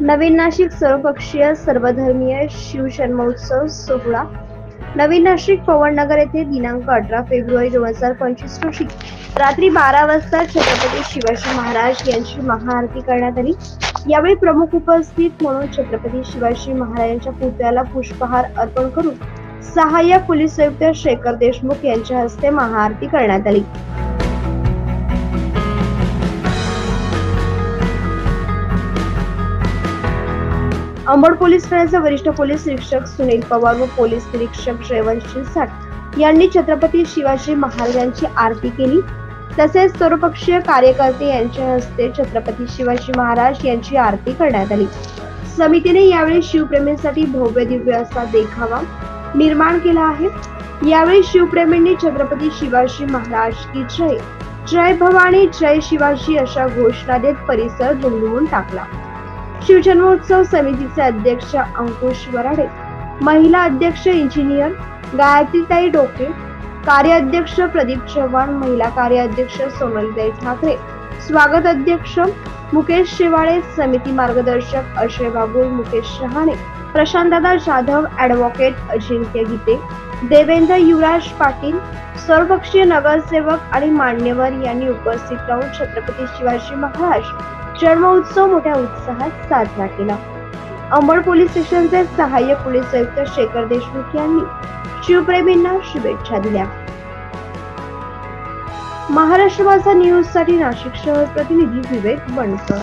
नवीन नाशिक सर्वपक्षीय सर्वधर्मीय शिवजन्मोत्सव सोहळा. नवीन नाशिक पवननगर येथे दिनांक अठरा फेब्रुवारी दोन हजार पंचवीस रोजी. रात्री बारा वाजता छत्रपती शिवाजी महाराज यांची महाआरती करण्यात आली. यावेळी प्रमुख उपस्थित म्हणून छत्रपती शिवाजी महाराजांच्या पुतळ्याला पुष्पहार अर्पण करून सहाय्यक पोलीस आयुक्त शेखर देशमुख यांच्या हस्ते महाआरती करण्यात आली. अंबड पोलीस ठाण्याचे वरिष्ठ पोलीस निरीक्षक सुनील पवार व पोलीस निरीक्षक जयवंत शिरसाट यांनी छत्रपती शिवाजी महाराजांची आरती केली. तसेच सर्वपक्षीय कार्यकर्ते यांच्या हस्ते छत्रपती शिवाजी महाराज यांची आरती करण्यात आली. समितीने यावेळी शिवप्रेमींसाठी भव्य दिव्य असा देखावा निर्माण केला आहे. यावेळी शिवप्रेमींनी छत्रपती शिवाजी महाराज की जय. जय भवानी जय शिवाजी अशा घोषणा देत परिसर दुमदुमून टाकला. शिवजन्मोत्सव समितीचे अध्यक्ष अंकुश वराडे महिला अध्यक्ष इंजिनियर गायत्रीताई डोके कार्याध्यक्ष प्रदीप चव्हाण महिला कार्याध्यक्ष सोनलताई ठाकरे स्वागत अध्यक्ष मुकेश शेवाळे समिती मार्गदर्शक अक्षय बागुल मुकेश शहाणे प्रशांतदादा जाधव ऍडव्होकेट अजिंक्य गीते देवेंद्र युवराज पाटील सर्वपक्षीय नगरसेवक आणि मान्यवर यांनी उपस्थित राहून छत्रपती शिवाजी महाराज जन्मोत्सव मोठ्या उत्साहात साजरा केला. अंबड पोलीस स्टेशनचे सहाय्यक पोलीस आयुक्त शेखर देशमुख यांनी शिवप्रेमींना शुभेच्छा दिल्या. महाराष्ट्र माझा न्यूजसाठी नाशिक शहर प्रतिनिधी विवेक बनकर